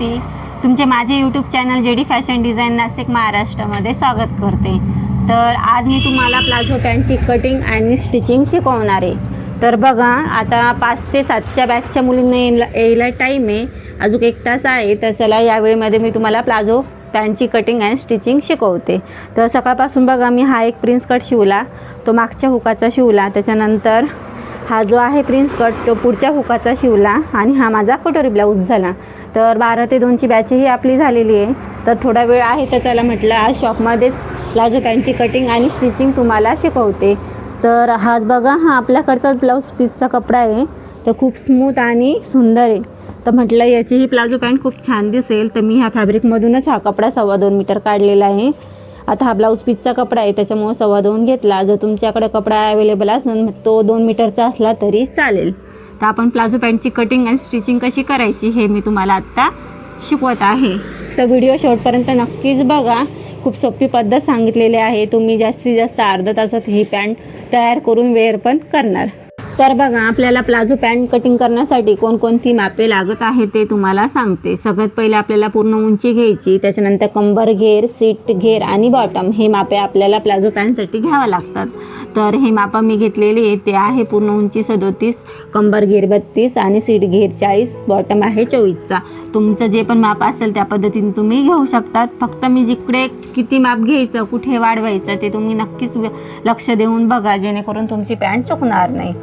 होती. तुमचे माझे YouTube channel J D fashion design Nashik महाराष्ट्रामध्ये स्वागत करते. तर आज मी तुम्हाला प्लाझो पॅन्टची कटिंग आणि स्टिचिंग शिकवणार आहे. तर बघा आता पाच ते सातच्या बॅचच्या मुलींना यायला यायला टाईम आहे. अजून एक तास आहे तर चला या वेळेमध्ये मी तुम्हाला प्लाझो पॅन्टची कटिंग अँड स्टिचिंग शिकवते. तर सकाळपासून बघा मी हा एक प्रिन्स कट शिवला. तो मागच्या हुकाचा शिवला. त्याच्यानंतर हा जो आहे प्रिन्स कट तो पुढच्या हुकाचा शिवला आणि हा माझा कटोरी ब्लाऊज झाला. तर बारा ते दोनची बॅचही आपली झालेली आहे. तर थोडा वेळ आहे तर त्याला म्हटलं आज शॉपमध्येच प्लाझो पॅन्टची कटिंग आणि स्टिचिंग तुम्हाला शिकवते. तर हाच बघा हा आपल्याकडचाच ब्लाऊज पीसचा कपडा आहे. तर खूप स्मूथ आणि सुंदर आहे. तर म्हटलं याची ही प्लाझो पॅन्ट खूप छान दिसेल. तर मी ह्या फॅब्रिकमधूनच हा कपडा सव्वा दोन मीटर काढलेला आहे. आता हा ब्लाऊज पीसचा कपडा आहे त्याच्यामुळं सव्वा दोन घेतला. जर तुमच्याकडे कपडा अवेलेबल असेल तो दोन मीटरचा असला तरी चालेल. तर आपण प्लाझो पॅन्टची कटिंग आणि स्टिचिंग कशी करायची हे मी तुम्हाला आत्ता शिकवत आहे. तर व्हिडिओ शेवटपर्यंत नक्कीच बघा. खूप सोपी पद्धत सांगितलेली आहे. तुम्ही जास्तीत जास्त अर्धा तासात ही पॅन्ट तयार करून वेअर पण करणार. तर बघा आपल्याला प्लाझो पॅन्ट कटिंग करण्यासाठी कोणकोणती मापे लागत आहे ते तुम्हाला सांगते. सगळ्यात पहिले आपल्याला पूर्ण उंची घ्यायची त्याच्यानंतर कंबर घेर सीट घेर आणि बॉटम हे मापे आपल्याला प्लाझो पॅन्टसाठी घ्यावं लागतात. तर हे मापं मी घेतलेले आहे ते आहे पूर्ण उंची सदोतीस कंबर घेर बत्तीस आणि सीट घेर चाळीस बॉटम आहे चोवीसचा. तुमचं जे पण माप असेल त्या पद्धतीने तुम्ही घेऊ शकतात. फक्त मी जिकडे किती माप घ्यायचं कुठे वाढवायचं ते तुम्ही नक्कीच लक्ष देऊन बघा जेणेकरून तुमची पॅन्ट चुकणार नाही.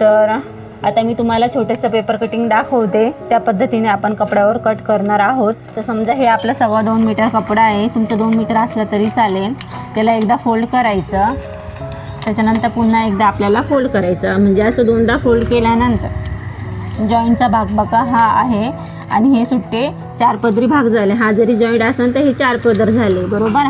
तर आता मी तुम्हाला छोटंसं पेपर कटिंग दाखवते. त्या पद्धतीने आपण कपड्यावर कट करणार आहोत. तर समजा हे आपलं सव्वा दोन मीटर कपडा आहे. तुमचं दोन मीटर असलं तरी चालेल. त्याला एकदा फोल्ड करायचं. त्याच्यानंतर पुन्हा एकदा आपल्याला फोल्ड करायचं. म्हणजे असं दोनदा फोल्ड केल्यानंतर. जॉईंटचा भाग बघा हा आहे. आणि हे सुट्टे चार पदरी भाग झाले. हा जरी जॉईंट असेल तर हे चार पदर झाले. बरोबर?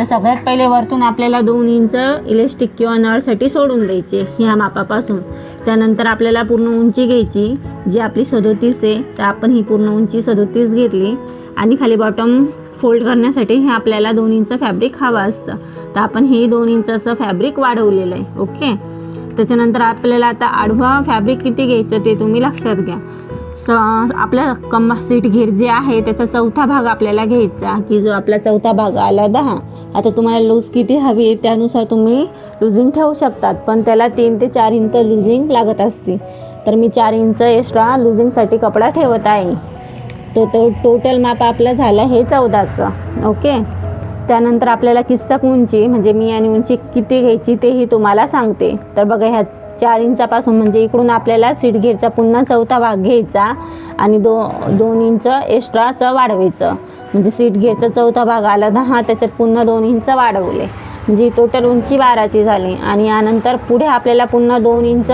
तर सगळ्यात पहिले वरतून आपल्याला दोन इंच इलेस्टिक किंवा नळसाठी सोडून द्यायचे ह्या मापापासून. त्यानंतर आपल्याला पूर्ण उंची घ्यायची जी आपली सदोतीस आहे तर आपण ही पूर्ण उंची सदोतीस घेतली आणि खाली बॉटम फोल्ड करण्यासाठी हे आपल्याला दोन इंच फॅब्रिक हवं असतं. तर आपण हे दोन इंचाचं फॅब्रिक वाढवलेलं आहे ओके? त्याच्यानंतर आपल्याला आता आडवा फॅब्रिक किती घ्यायचं ते तुम्ही लक्षात घ्या. स आपल्या कम्मा सीट घेर जे आहे त्याचा चौथा भाग आपल्याला घ्यायचा की जो आपला चौथा भाग आला दहा. आता तुम्हाला लूज किती हवी आहे त्यानुसार तुम्ही लुझिंग ठेवू शकतात पण त्याला तीन ते चार इंच लुझिंग लागत असते. तर मी चार इंच एक्स्ट्रा लुझिंगसाठी कपडा ठेवत आहे. तो तो टोटल माप आपलं झाला हे चौदाचं ओके त्यानंतर आपल्याला किस्तक उंची म्हणजे मी आणि उंची किती घ्यायची तेही तुम्हाला सांगते. तर बघा ह्या चार इंचापासून म्हणजे इकडून आपल्याला सीट घेरचा पुन्हा चौथा भाग घ्यायचा आणि दो दोन इंच एक्स्ट्राचं वाढवायचं. म्हणजे सीट घेरचा चौथा भाग आला दहा त्याच्यात पुन्हा दोन इंच वाढवले. म्हणजे टोटल उंची बाराची झाली आणि यानंतर पुढे आपल्याला पुन्हा दोन इंच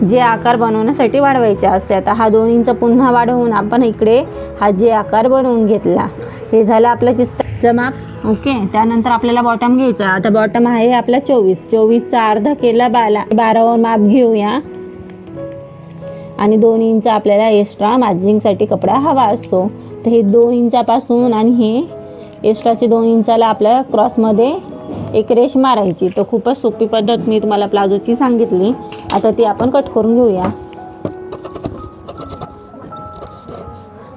जे आकार बनवण्यासाठी वाढवायचे असते. आता हा दोन इंच पुन्हा वाढवून आपण इकडे हा जे आकार बनवून घेतला. हे झालं आपलं किस्त माप. ओके त्यानंतर आपल्याला बॉटम घ्यायचा आता बॉटम आहे आपला चोवीस. चोवीसचा अर्धा केला बाला. बारावर माप घेऊया. आणि दोन इंच आपल्याला एक्स्ट्रा मार्जिंगसाठी कपडा हवा असतो. तर हे दोन इंचापासून आणि हे एक्स्ट्राचे दोन इंचाला आपल्या क्रॉसमध्ये एक रेश मारायची. तर खूपच सोपी पद्धत मी तुम्हाला प्लाझोची सांगितली. आता ती आपण कट करून घेऊया.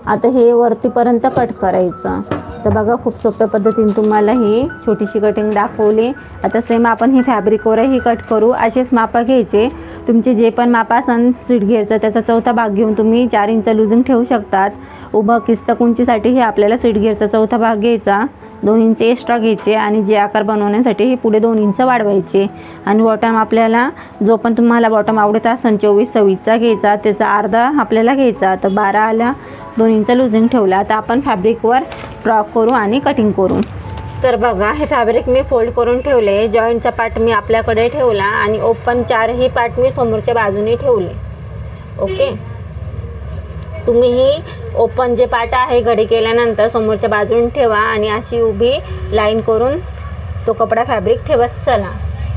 आता हे वरतीपर्यंत कट करायचं. तर बघा खूप सोप्या पद्धतीने तुम्हाला ही छोटीशी कटिंग दाखवली. आता सेम आपण ही फॅब्रिकवरही कट करू. असेच मापा घ्यायचे. तुमचे जे पण मापा असन सीट त्याचा चौथा भाग घेऊन तुम्ही चार इंच लुजिंग ठेवू शकतात. उभं किस्त कुंचीसाठी हे आपल्याला सीट घेरचा चौथा भाग घ्यायचा. दोन इंच एक्स्ट्रा घ्यायचे आणि जे आकार बनवण्यासाठी हे पुढे दोन इंच वाढवायचे. आणि बॉटम आपल्याला जो पण तुम्हाला बॉटम आवडत असेल चोवीस सव्वीसचा घ्यायचा त्याचा अर्धा आपल्याला घ्यायचा. तर बारा आला दोन इंच लुझिंग ठेवला. आता आपण फॅब्रिकवर ड्रॉ करू आणि कटिंग करू. तर बघा हे फॅब्रिक मी फोल्ड करून ठेवले. जॉईंटचा पार्ट मी आपल्याकडे ठेवला आणि ओपन चारही पार्ट मी समोरच्या बाजूने ठेवले. ओके तुम्हीही ओपन जे पाट आहे घडी केल्यानंतर समोरच्या बाजून ठेवा आणि अशी उभी लाईन करून तो कपडा फॅब्रिक ठेवत चला.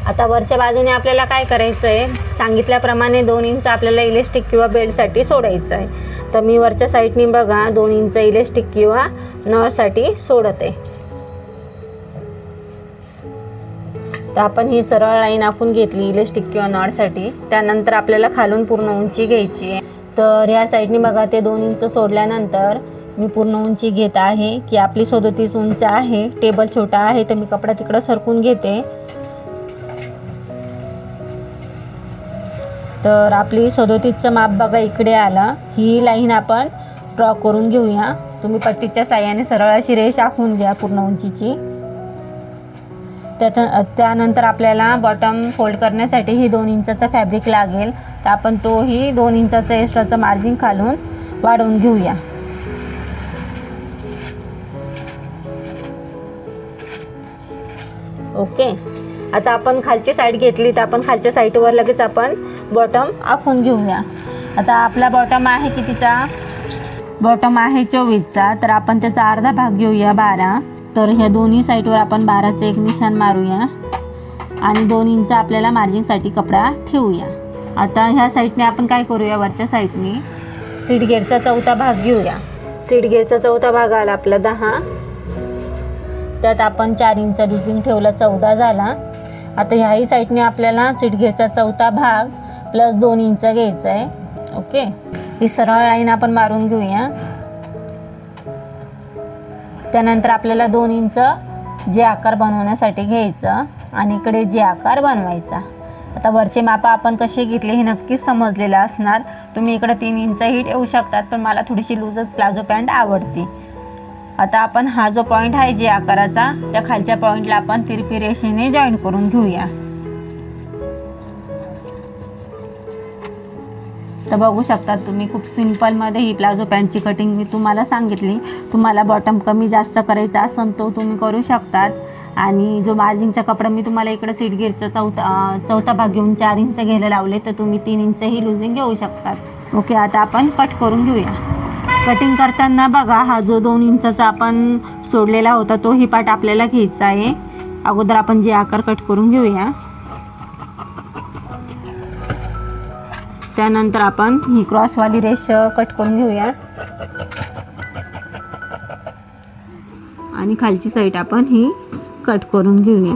आता वरच्या बाजूने आपल्याला काय करायचं आहे सांगितल्याप्रमाणे दोन इंच आपल्याला इलेस्टिक किंवा बेल्टसाठी सोडायचं आहे तर मी वरच्या साईडनी बघा दोन इंच इलेस्टिक किंवा नळसाठी आहे तर आपण ही सरळ लाईन आखून घेतली इलेस्टिक किंवा नॉडसाठी त्यानंतर आपल्याला खालून पूर्ण उंची घ्यायची आहे. तर ह्या साईडने बघा ते दोन इंच सोडल्यानंतर मी पूर्ण उंची घेत आहे की आपली सदोतीस उंच आहे टेबल छोटा आहे तर मी कपडा तिकडं सरकून घेते. तर आपली सदोतीसचं माप बघा इकडे आलं. ही लाईन आपण ड्रॉ करून घेऊया. तुम्ही पट्टीच्या साह्याने सरळ अशी रेष आखून घ्या पूर्ण उंचीची. त्यात त्यानंतर आपल्याला बॉटम फोल्ड करण्यासाठी ही दोन इंचाचा फॅब्रिक लागेल. तर आपण तोही दोन इंचाचं एक्स्ट्राचं मार्जिन खालून वाढवून घेऊया. ओके आता आपण खालची साईड घेतली तर आपण खालच्या साईडवर लगेच आपण बॉटम आखून घेऊया. आता आपला बॉटम आहे कितीचा? बॉटम आहे चोवीसचा. तर आपण त्याचा अर्धा भाग घेऊया बारा. तर ह्या दोन्ही साईडवर आपण बाराचं एक निशाण मारूया. आणि दोन इंच आपल्याला मार्जिंगसाठी कपडा ठेवूया. आता ह्या साईडने आपण काय करूया? वरच्या साईडने सीटगेअरचा चौथा भाग घेऊया. सीटगेअरचा चौथा भाग आला आपला दहा. त्यात आपण चार इंच रुजिंग ठेवला चौदा झाला. आता ह्याही साईडने आपल्याला सीट चौथा भाग प्लस दोन इंच घ्यायचा आहे ओके ही सरळ लाईन आपण मारून घेऊया. त्यानंतर आपल्याला दोन इंच जे आकार बनवण्यासाठी घ्यायचं आणि इकडे जे आकार बनवायचा. आता वरचे मापा आपण कसे घेतले हे नक्कीच समजलेलं असणार. तुम्ही इकडे तीन इंचही ठेवू शकतात पण मला थोडीशी लूजच प्लाझो पॅन्ट आवडते. आता आपण हा जो पॉईंट आहे जे आकाराचा त्या खालच्या पॉईंटला आपण तिरपी रेषेने जॉईन करून घेऊया. तर बघू शकता तुम्ही खूप सिम्पलमध्ये ही प्लाझो पॅन्टची कटिंग मी तुम्हाला सांगितली. तुम्हाला बॉटम कमी जास्त करायचा असेल तो तुम्ही करू शकतात. आणि जो मार्जिंगचा कपडा मी तुम्हाला इकडं सीटगिरचा चौथा चौथा भाग घेऊन चार इंच घ्यायला लावले तर तुम्ही तीन इंचही लुजिंग घेऊ शकतात. ओके आता आपण कट करून घेऊया. कटिंग करताना बघा हा जो दोन इंचाचा आपण सोडलेला होता तोही पार्ट आपल्याला घ्यायचा आहे. अगोदर आपण जे आकार कट करून घेऊया. त्यानंतर आपण ही क्रॉसवाली रेस कट करून घेऊया. आणि खालची साईड आपण ही कट करून घेऊया.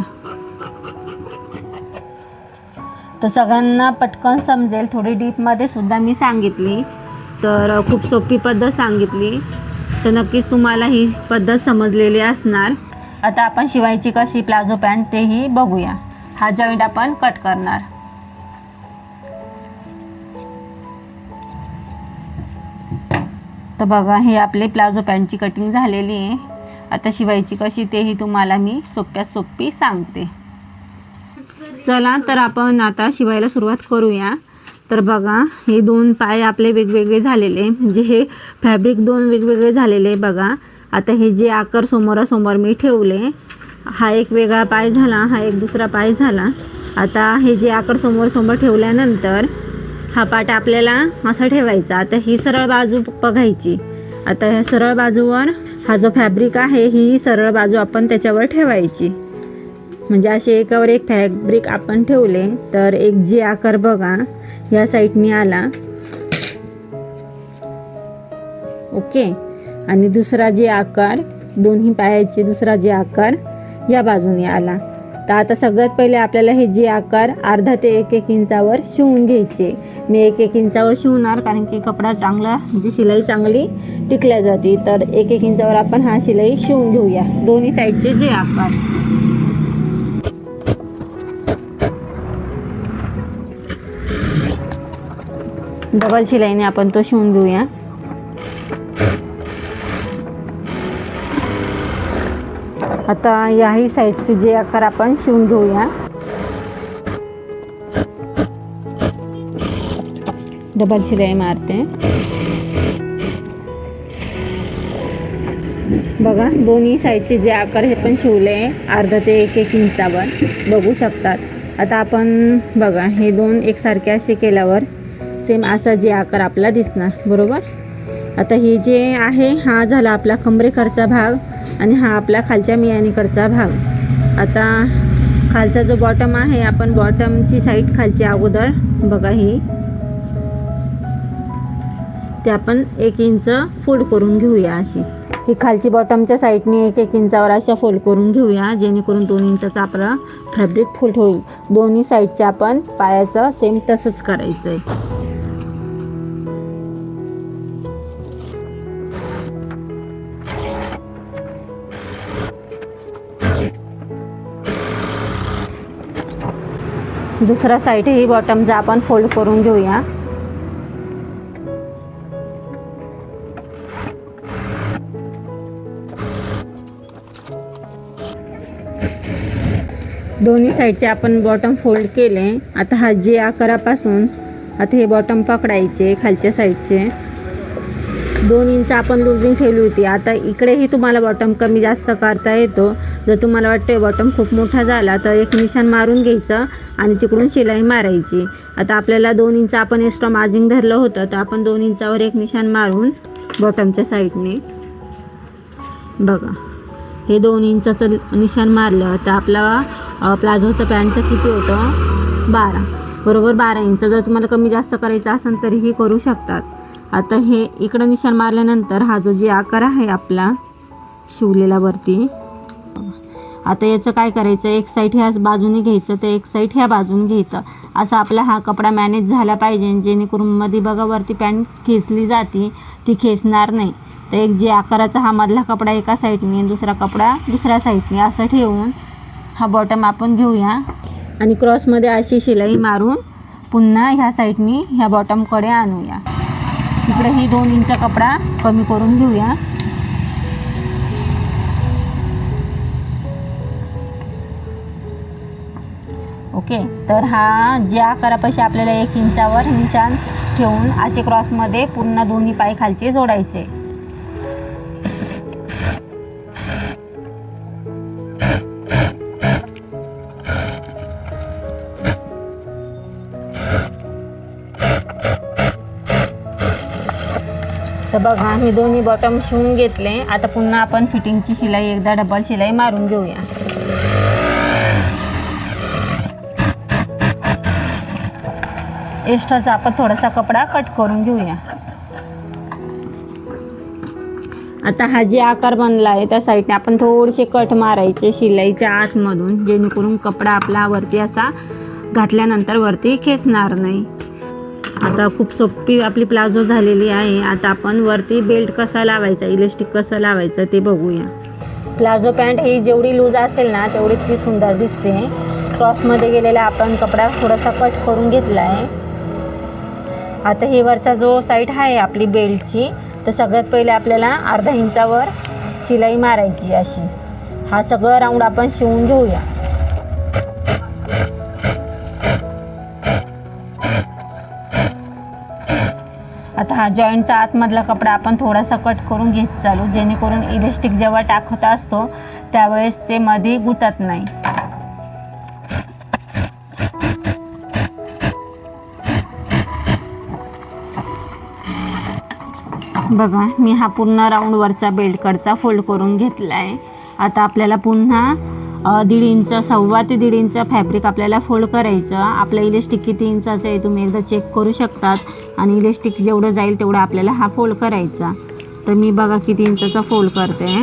तर सगळ्यांना पटकन समजेल थोडी डीपमध्ये सुद्धा मी सांगितली तर खूप सोपी पद्धत सांगितली. तर नक्कीच तुम्हाला ही पद्धत समजलेली असणार. आता आपण शिवायची कशी प्लाझो पॅन्ट तेही बघूया. हा जॉईंट आपण कट करणार. तर बघा हे आपले प्लाझो पॅन्टची कटिंग झालेली आहे. आता शिवायची कशी तेही तुम्हाला मी सोप्यात सोपी सांगते. चला तर आपण आता शिवायला सुरुवात करूया. तर बघा हे दोन पाय आपले वेगवेगळे झालेले म्हणजे हे फॅब्रिक दोन वेगवेगळे झालेले बघा. आता हे जे आकार समोरासमोर मी ठेवले हा एक वेगळा पाय झाला हा एक दुसरा पाय झाला. आता हे जे आकार समोर समोर ठेवल्यानंतर हा पाट आपल्याला असा ठेवायचा. आता ही सरळ बाजू बघायची. आता ह्या सरळ बाजूवर हा जो फॅब्रिक आहे ही सरळ बाजू आपण त्याच्यावर ठेवायची. म्हणजे असे एकावर एक फॅब्रिक आपण ठेवले तर एक जे आकार बघा. या साईडनी आला. ओके. आणि दुसरा जे आकार दोन्ही पायाचे दुसरा जे आकार या बाजूने आला. तर आता सगळ्यात पहिले आपल्याला हे जे आकार अर्धा ते एक एक इंचावर शिवून घ्यायचे. मी एक एक इंचावर शिवणार कारण की कपडा चांगला जी शिलाई चांगली टिकल्या जाते. तर एक एक इंचावर आपण हा शिलाई शिवून घेऊया. दोन्ही साईडचे जे आकार. डबल शिलाईने आपण तो शिवून घेऊया. आता याही साईडचे जे आकार आपण शिवून घेऊया. डबल शिलाई मारते. बघा दोन्ही साईडचे जे आकार हे पण शिवले अर्धा ते एक एक इंचावर. बघू शकतात. आता आपण बघा हे दोन एकसारखे असे केल्यावर सेम असा जे आकार आपला दिसणार. बरोबर? आता हे जे आहे हा झाला आपला कमरेकरचा भाग. आणि हा आपला खालच्या मियानीकडचा भाग. आता खालचा जो बॉटम आहे आपण बॉटमची साईड खालची अगोदर बघा ही. ते आपण एक इंच फोल्ड करून घेऊया अशी. ही खालची बॉटमच्या साईडने एक एक इंचावर अशा फोल्ड करून घेऊया जेणेकरून दोन इंचाचा आपला फॅब्रिक फोल्ड होईल. दोन्ही साईडच्या आपण पायाचं सेम तसंच करायचं आहे दुसरा साईडही बॉटमचा आपण फोल्ड करून घेऊया. दोन्ही साईडचे आपण बॉटम फोल्ड केले. आता हा जे आकारापासून आता हे बॉटम पकडायचे खालच्या साईडचे दोन इंच आपण लुझिंग ठेवली होती. आता इकडेही तुम्हाला बॉटम कमी जास्त करता येतो. जर तुम्हाला वाटतं बॉटम खूप मोठा झाला तर एक निशाण मारून घ्यायचं आणि तिकडून शिलाई मारायची. आता आपल्याला दोन इंच आपण एक्स्ट्रा मार्जिंग धरलं होतं तर आपण दोन इंचावर एक निशाण मारून बॉटमच्या साईडने बघा. हे दोन इंचाचं निशाण मारलं तर आपला प्लाझोचं पॅन्टचं किती होतं? बारा. बरोबर बारा इंच जर तुम्हाला कमी जास्त करायचं असेल तरीही करू शकतात. आता हे इकडं निशाण मारल्यानंतर हा जो जे आकार आहे आपला शिवलेला वरती आता याचं काय करायचं? एक साईड ह्या बाजूने घ्यायचं तर एक साईड ह्या बाजूने घ्यायचं. असा आपला हा कपडा मॅनेज झाला पाहिजे जेणेकरून मध्ये बघा वरती पॅन्ट खेचली जाती ती खेचणार नाही. तर एक जे आकाराचा हा मधला कपडा एका साईडने दुसरा कपडा दुसऱ्या साईडने असं ठेवून हा बॉटम आपण घेऊया. आणि क्रॉसमध्ये अशी शिलाई मारून पुन्हा ह्या साईडनी ह्या बॉटमकडे आणूया. तिकडे ही दोन इंच कपडा कमी करून घेऊया. ओके. तर हा ज्या आकारापाशी आपल्याला एक इंचावर निशान ठेवून असे क्रॉसमध्ये पूर्ण दोन्ही पाय खालचे जोडायचे. तर बघा मी दोन्ही बॉटम शिवून घेतले. आता पुन्हा आपण फिटिंगची शिलाई एकदा डबल शिलाई मारून घेऊया. एक्स्ट्राचा आपण थोडासा कपडा कट करून घेऊया. आता हा जे आकार बनला आहे त्या साईडने आपण थोडेसे कट मारायचे शिलाईच्या आतमधून जेणेकरून कपडा आपला वरती असा घातल्यानंतर वरती खेचणार नाही. आता खूप सोपी आपली प्लाझो झालेली आहे. आता आपण वरती बेल्ट कसा लावायचा इलेस्टिक कसं लावायचं ते बघूया. प्लाझो पॅन्ट ही जेवढी लूज असेल ना तेवढी ती सुंदर दिसते. क्रॉसमध्ये गेलेला आपण कपडा थोडासा कट करून घेतला आहे. आता ही वरचा जो साईड आहे आपली बेल्टची तर सगळ्यात पहिले आपल्याला अर्धा इंचावर शिलाई मारायची अशी. हा सगळं राऊंड आपण शिवून घेऊया. आता हा जॉईंटचा आतमधला कपडा आपण थोडासा कट करून घेत चालू. जेणेकरून इलेस्टिक जेव्हा टाकत असतो त्यावेळेस ते मध्ये गुटत नाही. बघा मी हा पूर्ण राऊंडवरचा बेल्टकडचा फोल्ड करून घेतला आहे आता आपल्याला पुन्हा दीड इंच सव्वा ते दीड इंच फॅब्रिक आपल्याला फोल्ड करायचं. आपलं इलेस्टिक किती इंचाचं आहे तुम्ही एकदा चेक करू शकतात. आणि इलेस्टिक जेवढं जाईल तेवढं आपल्याला हा फोल्ड करायचा. तर मी बघा किती इंचाचा फोल्ड करते.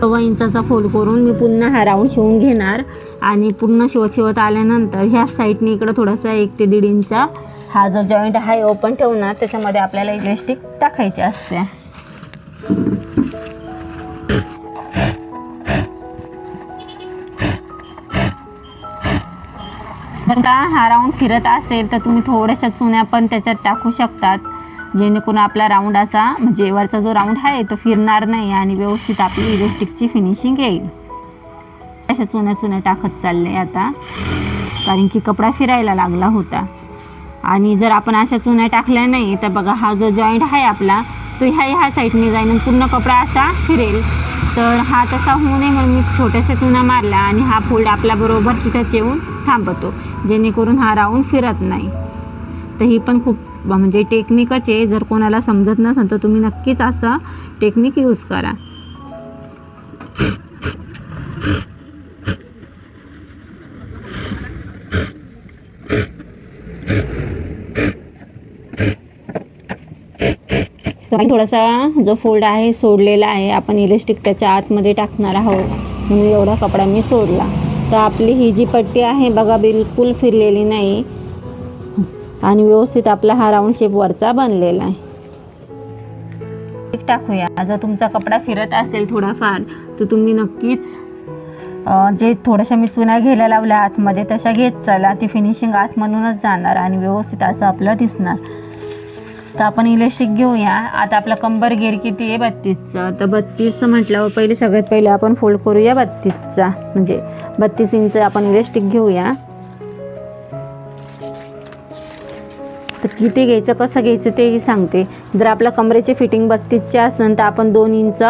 सव्वा इंचाचा फोल्ड करून मी पुन्हा हा राऊंड शिवून घेणार. आणि पूर्ण शिवत शिवत आल्यानंतर ह्या साईडने इकडं थोडासा एक ते दीड इंचा हा जो जॉईंट आहे ओपन ठेवणार. त्याच्यामध्ये आपल्याला इलेस्टिक टाकायची असते. पण का हा राऊंड फिरत असेल तर तुम्ही थोड्याशा चुन्या पण त्याच्यात टाकू शकतात. जेणेकरून आपला राऊंड असा म्हणजे वरचा जो राऊंड आहे तो फिरणार नाही आणि व्यवस्थित आपली इलेस्टिकची फिनिशिंग येईल. अशा चुन्या चुन्या टाकत चालले आता. कारण की कपडा फिरायला लागला होता. आणि जर आपण अशा चुन्या टाकल्या नाही तर बघा हा जो जॉईंट आहे आपला तो ह्या ह्या साईडने जाईन पूर्ण कपडा असा फिरेल. तर हा तसा होऊ नये म्हणून मी छोट्याशा चुना मारला आणि हा फोल्ड आपल्याबरोबर तिथंच येऊन थांबतो जेणेकरून हा राऊंड फिरत नाही. तर ही पण खूप म्हणजे टेक्निकच आहे. जर कोणाला समजत नसेल तर तुम्ही नक्कीच असं टेक्निक यूज करा. थोडासा जो फोल्ड आहे सोडलेला आहे आपण इलेस्टिक त्याच्या आतमध्ये टाकणार आहोत. म्हणून एवढा कपडा मी सोडला. तर आपली ही जी पट्टी आहे बघा बिलकुल फिरलेली नाही. आणि व्यवस्थित आपला हा राऊंड शेप वरचा बनलेला आहे. टाकूया. जर तुमचा कपडा फिरत असेल थोडाफार तर तुम्ही नक्कीच जे थोड्याशा मी चुना घ्यायला लावल्या आतमध्ये तशा घेत चला. ती फिनिशिंग आत म्हणूनच जाणार आणि व्यवस्थित असं आपलं दिसणार. तर आपण इलेक्ट्रिक घेऊया. आता आपला कंबर गेअर किती आहे? बत्तीसचा. तर बत्तीस म्हटल्यावर पहिले सगळ्यात पहिले आपण फोल्ड करूया बत्तीसचा. म्हणजे बत्तीस इंच आपण इलेस्टिक घेऊया. तर किती घ्यायचं कसं घ्यायचं तेही सांगते. जर आपल्या कमरेची फिटिंग बत्तीसची असेल तर आपण दोन इंच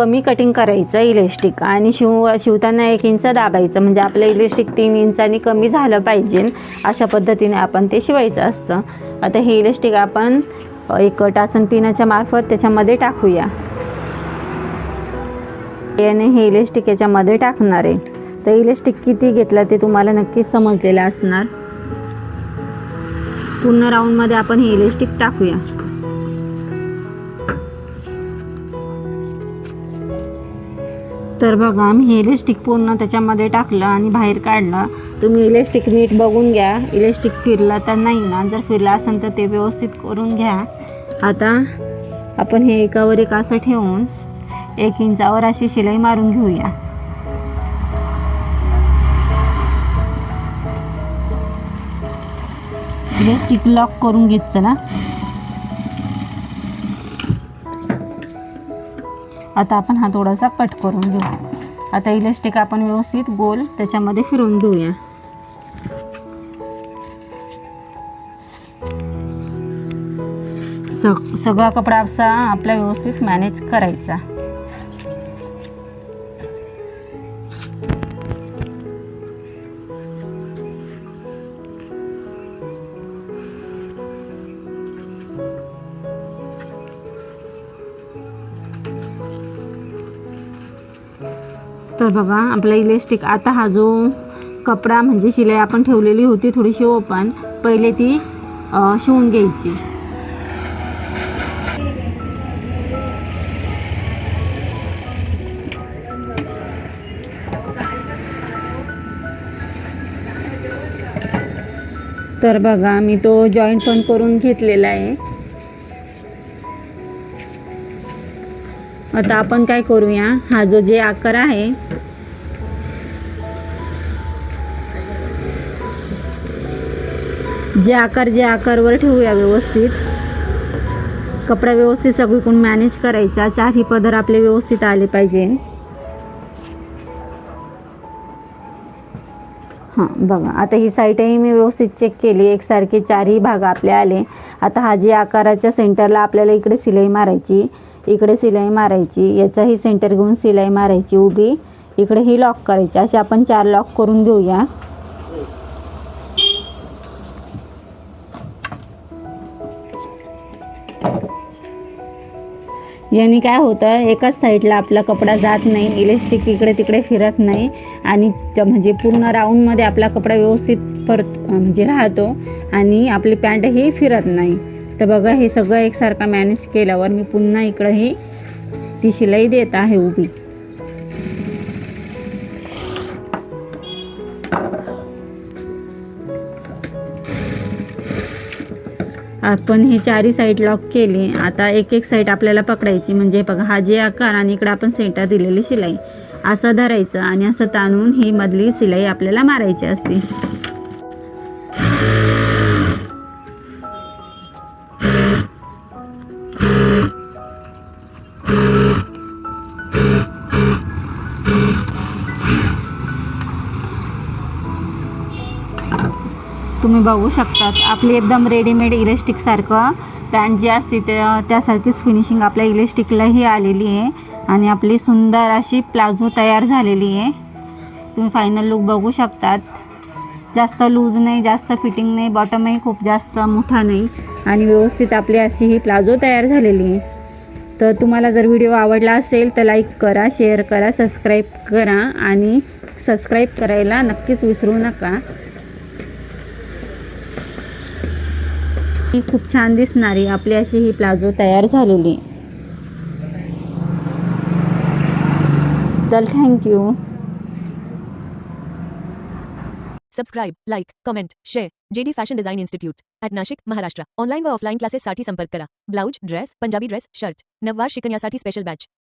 कमी कटिंग करायचं इलेस्टिक आणि शिव शिवताना एक इंच दाबायचं. म्हणजे आपलं इलेस्टिक तीन इंचानी कमी झालं पाहिजे. अशा पद्धतीने आपण ते शिवायचं असतं. आता हे इलेस्टिक आपण एक टासन पिनाच्या मार्फत त्याच्यामध्ये टाकूया. याने हे इलेस्टिक याच्यामध्ये टाकणार आहे. तर इलेस्टिक किती घेतला ते तुम्हाला नक्कीच समजलेलं असणार. पूर्ण राऊंडमध्ये आपण हे इलेस्टिक टाकूया. तर बघा मी हे इलेस्टिक पूर्ण त्याच्यामध्ये टाकलं आणि बाहेर काढलं. तुम्ही इलेस्टिक नीट बघून घ्या. इलेस्टिक फिरला तर नाही ना. जर फिरला असेल तर ते व्यवस्थित करून घ्या. आता आपण हे एकावर एक असं ठेवून एक इंचावर अशी शिलाई मारून घेऊया. इलेस्टिक लॉक करून घेत चला. आता आपण हा थोडासा कट करून घेऊ. आता इलेस्टिक आपण व्यवस्थित गोल त्याच्यामध्ये फिरून घेऊया. सग सगळा कपडा असा आपला व्यवस्थित मॅनेज करायचा. तर बघा आपला इलेस्टिक आता हा जो कपडा म्हणजे शिलाई आपण ठेवलेली होती थोडीशी ओपन पहिले ती शिवून घ्यायची. तर बघा मी तो जॉईंट पण करून घेतलेला आहे. आता आपण काय करूया? हा जो जे आकार आहे जे आकार जे आकारवर ठेवूया व्यवस्थित. कपडा व्यवस्थित सगळीकडून मॅनेज करायचा. चारही पदर आपले व्यवस्थित आले पाहिजे. हां बघा. आता ही साईटही मी व्यवस्थित चेक केली. एकसारखे चारही भाग आपले आले. आता हा जे आकाराच्या सेंटरला आपल्याला इकडे शिलाई मारायची. इकडे शिलाई मारायची याचाही सेंटर घेऊन शिलाई मारायची उभी. इकडे ही लॉक करायची. असे आपण चार लॉक करून घेऊया. याने काय होतं एकाच साईडला आपला कपडा जात नाही इलेस्टिक इकडे तिकडे फिरत नाही आणि म्हणजे पूर्ण राऊंडमध्ये आपला कपडा व्यवस्थित परत म्हणजे राहतो आणि आपली पॅन्ट ही फिरत नाही. तर बघा हे सगळं एकसारखं मॅनेज केल्यावर मी पुन्हा इकडं ही ती शिलाई देत आहे उभी. आपण हे चारी साईड लॉक केली. आता एक एक साईड आपल्याला पकडायची. म्हणजे बघा हा जे आकार आणि इकडं आपण सेंटर दिलेली शिलाई असं धरायचं आणि असं ताणून ही मधली शिलाई आपल्याला मारायची असते. तुम्ही बघू शकतात. आपली एकदम रेडीमेड इलेस्टिकसारखं पॅन्ट जी असते त्या त्यासारखीच फिनिशिंग आपल्या इलेस्टिकलाही आलेली आहे. आणि आपली सुंदर अशी प्लाझो तयार झालेली आहे. तुम्ही फायनल लुक बघू शकतात. जास्त लूज नाही जास्त फिटिंग नाही बॉटमही खूप जास्त मोठा नाही. आणि व्यवस्थित आपली अशी ही प्लाझो तयार झालेली आहे. तर तुम्हाला जर व्हिडिओ आवडला असेल तर लाईक करा शेअर करा सबस्क्राईब करा. आणि सबस्क्राईब करायला नक्कीच विसरू नका. ही खूप छान दिसणारी आपली अशी ही प्लाझो तयार झालेली. चल thank you subscribe like comment share JD fashion design institute at Nashik Maharashtra online व ऑफलाईन क्लासेससाठी संपर्क करा. Blouse dress Punjabi dress shirt नववार शिकण्यासाठी स्पेशल बॅच